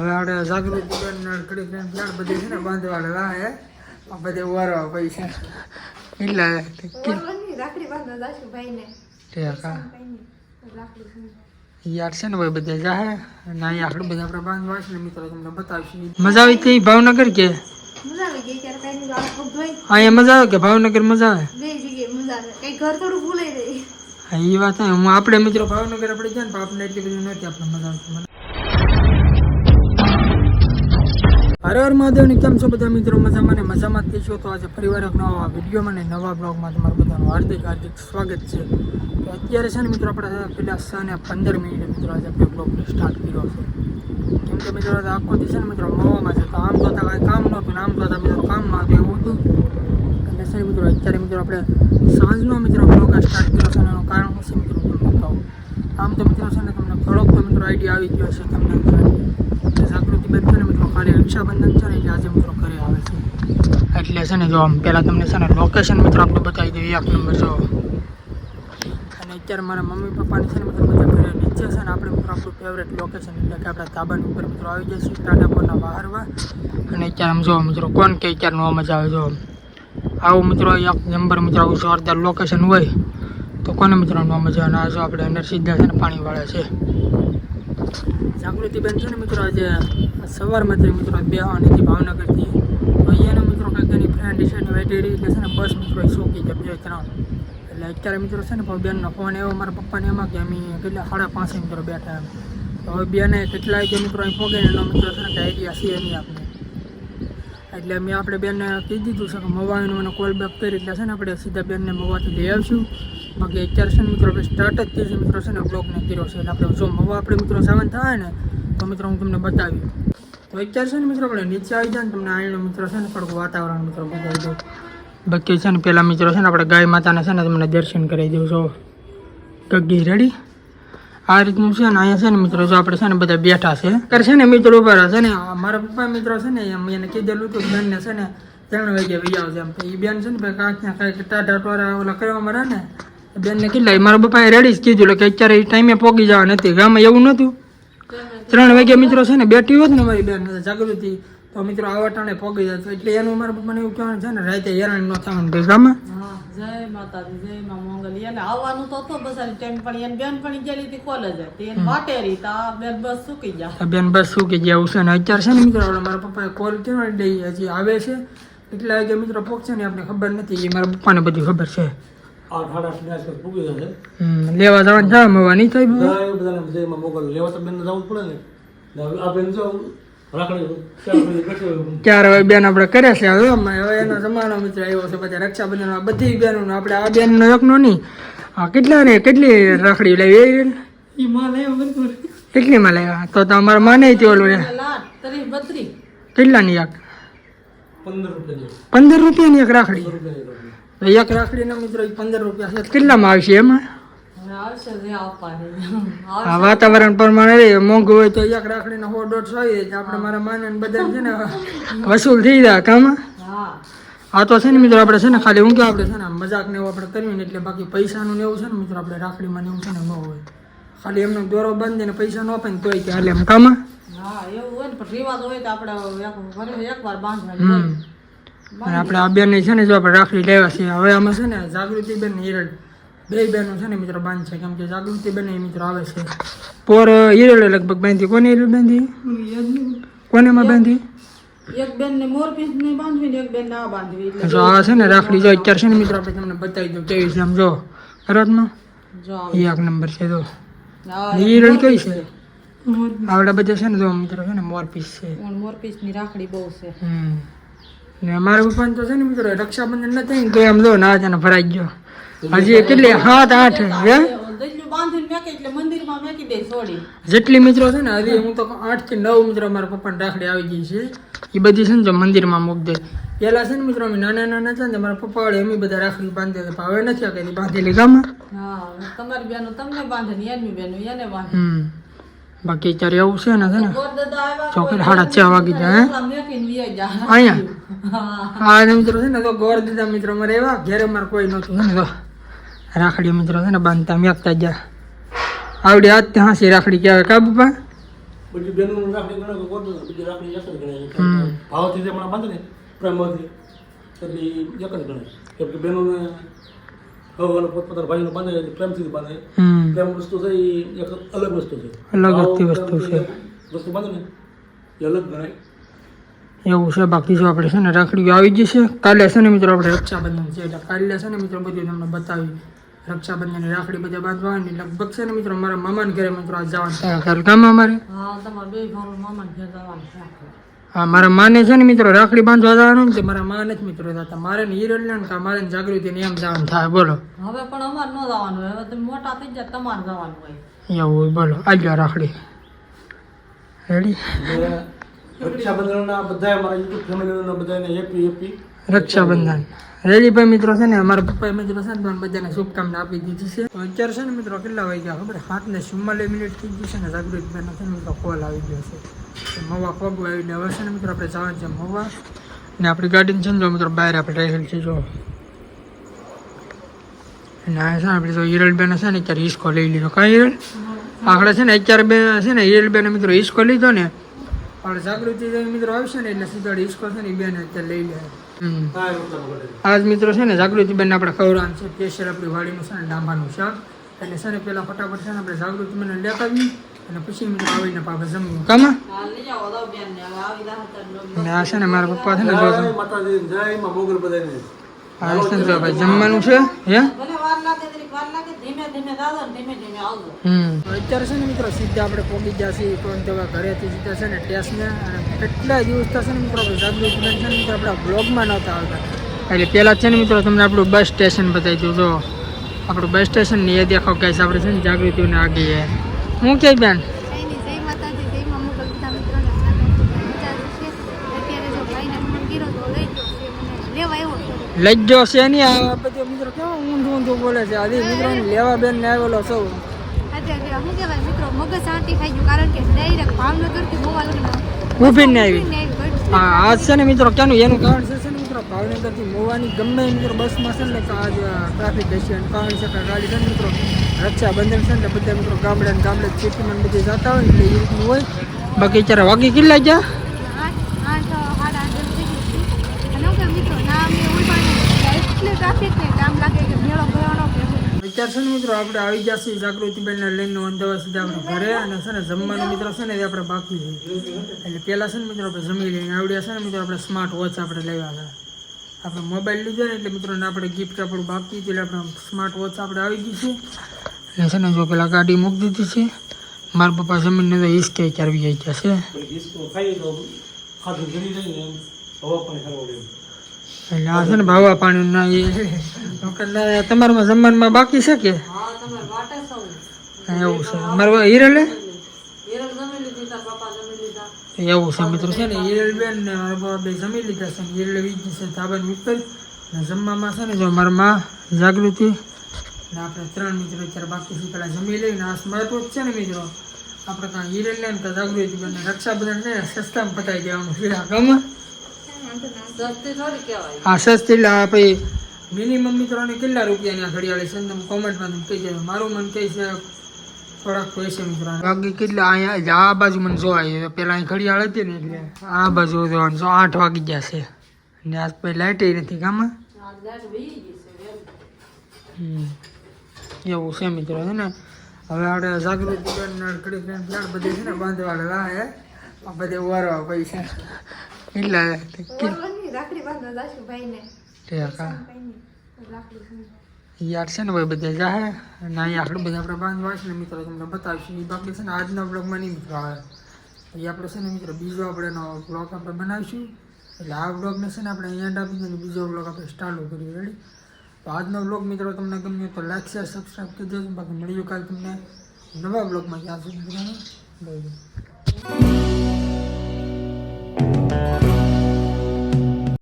હવે આપણે જાગૃત ફ્લેટ બધી છે ને બાંધવા લેવા હે બધે વારવા પૈસા કેટલા યાર છે ને ભાઈ બધા જાહે. અને બધા આપણે બાંધવા મિત્રો, તમને બતાવીશું. મજા આવી હતી ભાવનગર કે? આવી અહીંયા મજા આવે કે ભાવનગર મજા આવે? આવે એ વાત હે. આપણે મિત્રો ભાવનગર આપણે જાય ને પણ આપણને એટલી બધી નથી આપણે મજા મને હર હર મહાદેવની કેમ છો બધા મિત્રો? મજામાં ને મજામાં જ છો તો આજે ફરીવાર એક નવા વિડીયોમાં ને નવા બ્લોગમાં તમારું બધાનું હાર્દિક હાર્દિક સ્વાગત છે. અત્યારે છે ને મિત્રો આપણે પેલા છ ને પંદર મિનિટે મિત્રો આજે આપણે બ્લોગ સ્ટાર્ટ કર્યો છે. કેમ કે મિત્રો આખો દિવસ ને મિત્રો મવામાં છે. તો આમ તો કાંઈ કામ નહોતું આમ તો મિત્રો કામમાં હતું, એવું હતું. એટલે છે મિત્રો અત્યારે મિત્રો આપણે સાંજનો મિત્રો બ્લોગ સ્ટાર્ટ કર્યો છે એનું કારણ શું છે મિત્રો તમને બતાવું. આમ તો મિત્રો છે ને તમને થોડોક તો મિત્રો આઈડિયા આવી ગયો છે તમને કે જાગૃતિ બેન છે ને મિત્રો કાલે રક્ષાબંધન છે ને એટલે આજે મિત્રો ઘરે આવે છે. એટલે છે ને જો આમ પહેલાં તમને છે ને લોકેશન મિત્રો આપણે બતાવી દઈએ. એક નંબર જો. અને અત્યારે મારા મમ્મી પપ્પાની છે ને મિત્રો બધા ઘરે નીચે છે ને આપણે મિત્રો આપણું ફેવરેટ લોકેશન એટલે કે આપણા ધાબાની ઉપર મિત્રો આવી જઈશું ટાટાપોરના બહારવા અને અત્યારે આમ જો મિત્રો કોણ કે અત્યારે નો મજા આવે જો. આવું મિત્રો એક નંબર મિત્રો આવું જોરદાર લોકેશન હોય તો કોને મિત્રો નવા મજા આવે? આ જો આપણે અંદર સીધા છે ને પાણી વાળે છે. જાગૃતિબેન છે ને મિત્રો, આજે સવારમાંથી મિત્રો બેહવાની હતી ભાવનગરથી તો અહીંયાના મિત્રો કંઈક એની ફ્રેન્ડ છે ને વેટી રહી છે ને બસ મિત્રો એ શોખી છે બે ત્રણ. એટલે અત્યારે મિત્રો છે ને પણ બેનનો ફોન એવો મારા પપ્પાને એમાં કે અમે કેટલા સાડા પાંચે મિત્રો બેઠા એમ. હવે બેને કેટલા કે મિત્રો અહીં પોગે એનો મિત્રો છે ને આઈડિયા છે નહીં આપણે એટલે મેં આપણે બેનને કહી દીધું છે કે મવાનું મને કોલ બેક કરી એટલે છે ને આપણે સીધા બેનને મવાથી લઈ આવશું. બાકી અત્યારે છે ને મિત્રો આપણે સ્ટાર્ટ જ થયું છે મિત્રો છે ને બ્લોગને કર્યો છે એટલે આપણે જો મવા આપણે મિત્રો સાવન થાય ને તો મિત્રો હું તમને બતાવી તો અત્યારે છે ને મિત્રો આપણે નીચે આવી જાય ને તમને અહીંનો મિત્રો છે ને થોડુંક વાતાવરણ મિત્રો બતાવી દઉં બાકી છે ને પેલા મિત્રો છે ને આપણે ગાય માતાને છે ને તમને દર્શન કરાવી દઉં છો ગગી રેડી આ રીતનું છે ને અહીંયા છે ને મિત્રો જો આપણે છે ને બધા બેઠા છે અત્યારે છે ને મિત્રો ઊભા છે ને મારા પપ્પા મિત્રો છે ને એમ એને કીધેલું હતું બેનને છે ને ત્રણ વાગે વહી આવશે એમ એ બેન છે ને કાંઈક ને કાંઈક ટાટા ટોરા ઓલા કરવામાં રહે ને બેનને કેટલા મારા પપ્પાએ રેડી જ કીધું કે અત્યારે એ ટાઈમે પોગી જવા નથી. ગામમાં એવું નહોતું. ત્રણ વાગે મિત્રો છે ને બેઠી હોત ને મારી બેન જાગૃતિ તો મિત્રો આવા ટાણે પોગી જતો. એટલે એનું મારા પપ્પાને એવું કહેવાનું છે ને રાતે હેરાન ન થવાનું કે ગામમાં. હા જય માતાજી જય માં મોંગલી. એને આવવાનું તો હતો ટાઈમ પણ એને બેન પણ ગયેલી હતી કોલેજ તે એને રહી આ બેન બસ સુકી ગયા. બેન બસ શું ગયા છે ને. અત્યારે છે ને મિત્રો મારા પપ્પાએ કોલ કર્યો એટલે હજી આવે છે. એટલા વાગે મિત્રો પહોંચશે ને આપણે ખબર નથી. એ મારા પપ્પાને બધી ખબર છે. લેવા જવાનું છે મવા નહીં થાય બધા મોકલ. લેવા તો બેન જવું પડે ને. આપણે જો ચાર હવે બેન આપણે કર્યા છે. હવે એનો જમાનો મિત્ર આવ્યો છે. બધા રક્ષાબંધન બધી બેનો આપણે આ બેનનો એકનો નહીં. હા કેટલા ને કેટલી રાખડી લાવી? એ માં લાવ્યા તો. તમારા માને તે ઓલું રે ની કેટલાની એક? પંદર રૂપિયા પંદર રૂપિયાની એક રાખડી. એક રાખડીના મિત્રો પંદર રૂપિયા છે. કેટલામાં આવશે એમાં? આ વાતાવરણ પ્રમાણે મોંઘું હોય તો એક રાખડીનો સો દોઢસો હોય આપણે મારા માને ને બધા છે ને વસૂલ થઈ જાય કામ હા. આ તો છે ને મિત્રો આપણે છે ને ખાલી હું કે આપણે છે ને મજાક ને એવું આપણે કરવી ને એટલે બાકી પૈસાનું ને એવું છે ને મિત્રો આપણે રાખડીમાં ને એવું છે ને ન હોય. ખાલી એમનો દોરો બાંધીને પૈસા ન આપે ને તોય કે હાલે એમ કામ હા એવું હોય ને પણ રિવાજ હોય તો આપણે એકવાર. હમ. અને આપણે આ બેન છે ને જો આપણે રાખડી લેવા છીએ. હવે આમાં છે ને જાગૃતિ બેન હિરલ. બે બહેનો છે ને મિત્રો બાંધ છે. કેમ કે જાગૃતિ બેન મિત્રો આવે છે. પોર હિરલ લગભગ બાંધી. કોને હિરલ બાંધી? કોનેમાં બાંધી? એક બેન ને મોર પીસ નહીં બાંધવી ને એક બેન ના બાંધવી જો આ છે ને રાખડી જો અત્યારે છે ને મિત્રો આપણે તમને બતાવી દઉં. કેવી છે આમ જો. ખરાબમાં એક નંબર છે તો હિરલ કઈ છે? આવડા બધા છે ને જો મિત્રો છે ને મોર પીસ છે. મોર પીસની રાખડી બહુ છે. હમ. ને મારા પપ્પાને તો છે ને મિત્રો રક્ષાબંધન નથી ને તો એમ લો ના છે ફરાઈ ભરાઈ ગયો. હજી કેટલી સાત આઠ હે? જેટલી મિત્રો છે ને હજી હું તો આઠથી નવ મિત્રો મારા પપ્પાને રાખડી આવી ગઈ છે. એ બધી છે ને જો મંદિરમાં મૂક દે. પેલા છે ને મિત્રો અમે નાના નાના હતા ને મારા પપ્પા વડે એમ બધા રાખડી બાંધે હતા. હવે નથી આ કઈ બાંધેલી ગામમાં. હા તમારી બેનો તમને બાંધે ને એની બેનો એને બાંધે. બાકી અત્યારે એવું છે ને છે ને ગોરદાદા આવ્યા ચોકડી સાડા છ વાગી જાય હે? એટલા મેકીને વિયા જા અહીંયા હા હા ને મિત્રો છે ને તો ગોર દીધા મિત્રો મારે એવા ઘેરે મારે કોઈ નહોતું છે ને તો રાખડી મિત્રો છે ને બાંધતા મેકતા ગયા આવડી આજ ત્યાં હાંસી રાખડી કહેવાય કા બાપા બધી બેનોનું રાખડી ગણે કે કોઈનું બધી રાખડી એક જ ગણાય હમ. ભાવથી જે હમણાં બાંધે ને પ્રેમથી એટલે ઈ એક જ ગણાય કેમ કે બેનોને હવે પોતપોતાના ભાઈઓને બાંધે પ્રેમ વસ્તુ છે એ એક અલગ વસ્તુ છે. અલગ વસ્તુ છે. વસ્તુ બાંધે ને એ અલગ ગણાય. એવું છે બાકી જો આપણે છે ને રાખડી આવી જશે કાલે છે ને મિત્રો આપણે રક્ષાબંધન છે એટલે કાલે છે ને મિત્રો બધું તમને બતાવી રક્ષાબંધન રાખડી બધા બાંધવાની લગભગ છે ને મિત્રો મારા મામાને ઘરે મિત્રો આ જવાનું છે. કાલે કામ અમારે? હા તમારે બે ઘર મામા ઘરે જવાનું છે. હા મારા માને છે ને મિત્રો રાખડી બાંધવા જવાનું ને મારા માં નથી મિત્રો થતા મારે ને હિરલ ને કા મારે ને જાગૃતિ ને એમ જવાનું. થાય બોલો. હવે પણ અમારે ન જવાનું. હવે તમે મોટા થઈ જાય તમારે જવાનું હોય. એવું હોય બોલો. ગયા રાખડી. રેડી ને રક્ષાબંધનના બધા અમારા યુટ્યુબ ફેમિલીના બધાને હેપી હેપી રક્ષાબંધન. રેલી ભાઈ મિત્રો છે ને, અમારા પપ્પા મિત્રો છે ને તમને બધાને શુભકામના આપી દીધી છે. તો અત્યારે છે ને મિત્રો કેટલા વાગ્યા ખબર હાથ ને ચુમ્માલીસ મિનિટ થઈ ગઈ છે ને, જાગૃત બેન છે ને મિત્રો કોલ આવી ગયો છે. મવા પગ આવીને હવે છે ને મિત્રો આપણે જવાનું છે મવા. ને આપણી ગાડીને છે ને, જો મિત્રો બહાર આપણે રહેલ છે, જો. અને આ છે ને આપણે તો હિરલબેન છે ને, અત્યારે ઈસ્કો લઈ લીધો. કાં હિરલ? આખડે છે ને, અત્યારે બે છે ને હિરલબેન મિત્રો ઈસ્કો લીધો ને આપણે જાગૃતિ મિત્રો આવશે ને એટલે સીધો હિસકો છે ને એ બેન અત્યારે લઈ લે. આજ મિત્રો છે ને જાગૃતિ બેન આપણે ખવડાવવાનું છે. સ્પેશિયલ આપણી વાડીનું છે ને ડાંભાનું શાક. એટલે છે ને પહેલાં ફટાફટ છે ને આપણે જાગૃતિ બેન લેતાવી અને પછી મિત્રો આવીને પાછા જમવું કામ? હા લઈ જાઓ દો બેન ને આ છે ને મારા પપ્પા છે ને જો જય માતાજી જય માં મોગલ બધાને. આ છે ને જો ભાઈ જમવાનું છે હે? અત્યારે છે ને મિત્રો સીધા આપણે પહોંચી ગયા છીએ કોઈ દવા ઘરેથી સીધા છે ને ટેસ્ટને અને કેટલા દિવસ થશે ને મિત્રો આપણે છે ને મિત્રો આપણા બ્લોગમાં નહોતા આવતા. એટલે પહેલાં છે ને મિત્રો તમને આપણું બસ સ્ટેશન બતાવી દઉં. જો આપણું બસ સ્ટેશન ને એ દેખો કે આપણે છે ને જાગૃતિઓને આગળ છે હું કે બેન કઈ નહીં જય માતાજી જય મા મોગલ બધા મિત્રોને વિચાર છે અત્યારે જો ભાઈને ફોન કર્યો તો લઈ ગયો છે મને લેવા આવ્યો છે લજ્જો છે નહીં આ બધો મિત્રો કેવો ઊંધું ઊંધું બોલે છે. આથી મિત્રો લેવા બેન ને આવેલો સૌ લગીને ઊભીને આવી. હા આજ છે ને મિત્રો કેનું એનું કારણ છે ને મિત્રો ભાવનગરથી મોવાની ગમે મિત્રો બસમાં છે ને આજ ટ્રાફિક અને કારણ છે કે ગાડી છે ને મિત્રો રક્ષાબંધન છે ને બધા મિત્રો ગામડે ને ગામડે સિટીમાં બધી જતા હોય ને એટલે એ રીતનું હોય. બાકી અત્યારે વાગી કેટલા ગયા આઠ આઠ સાડા આઠ જેવું થઈ ગયું છે. અને હું કે મિત્રો ના અમે ઉલપાને એટલે ટ્રાફિક ને કામ લાગે કે મેળો ભરવાનો કે છે ને મિત્રો આપણે આવી જશે જાગૃતિબેનને લઈને અમદાવાદ સીધા આપણે ઘરે અને છે ને જમવાનું મિત્રો છે ને એ આપણે બાકી છે. એટલે પહેલાં છે ને મિત્રો આપણે જમી લઈને આવડ્યા છે ને મિત્રો આપણે સ્માર્ટ વોચ આપણે લેવા હતા આપણે મોબાઈલ લીધો ને એટલે મિત્રોને આપણે ગિફ્ટ આપણું બાકી એટલે આપણે સ્માર્ટ વોચ આપણે આવી ગઈ છે. એટલે છે ને જો પેલા ગાડી મૂકી દીધી છે. મારા પપ્પા જમીનને તો હિસકે ચારવી આવી ગયા છે. એટલે આ છે ને ભાવા પાણી ના એ તમારામાં જમવામાં બાકી છે કે? એવું છે. મારા હિરલે હિરલ એવું છે મિત્રો છે ને હિરલબેન ને મારા બે જમી લીધા છે ને હિરલ વીજી છે ધાબાની ઉપર. ને જમવામાં છે ને જો મારા માં જાગૃતિ ને આપણે ત્રણ મિત્રો અત્યારે બાકી છે પેલા જમી લઈને આ વોચ છે ને મિત્રો. આપણે કાં હિરલ ને જાગૃતિ બને રક્ષાબંધન છે ને સસ્તામાં પતાવી દેવાનું આ ગમે આ સસ્તી લા પછી મિનિમમ મિત્રોને કેટલા રૂપિયાની ઘડિયાળી છે? તમે કોમેન્ટમાં તમે કહી જાય મારું મન કહે છે થોડાક પૈસા મિત્રો બાકી કેટલા? અહીંયા આ બાજુ મને જોવાય પેલા અહીં ઘડિયાળ હતી ને એટલે આ બાજુ જોવાનું જો આઠ વાગી ગયા છે. ને આજ પછી લાઇટ નથી ગામમાં. એવું છે મિત્રો છે ને? હવે આપણે જાગૃતિ બધી છે ને બાંધવા લાવે આ બધે વારવા પૈસા કેટલા રાખડી બાંધવા જાશું ભાઈને. યાર છે ને ભાઈ બધા જાહે અને અહીંયા આપણે બધા આપણે બાંધવા છે ને મિત્રો તમને બતાવીશું એ બાકી છે ને આજના બ્લોગમાં નહીં મિત્રો આવે એ આપણે છે ને મિત્રો બીજો આપણે બ્લોગ આપણે બનાવીશું એટલે આ બ્લોગને છે ને આપણે અહીંયા આપી અને બીજો બ્લોગ આપણે સ્ટાર્ટ કર્યું રેડી તો આજનો બ્લોગ મિત્રો તમને ગમ્યો તો લાઈક શેર સબસ્ક્રાઈબ કરી દેજો બાકી મળ્યું કાલે તમને નવા બ્લોગમાં ત્યાં સુધી બધાને બાય Bye.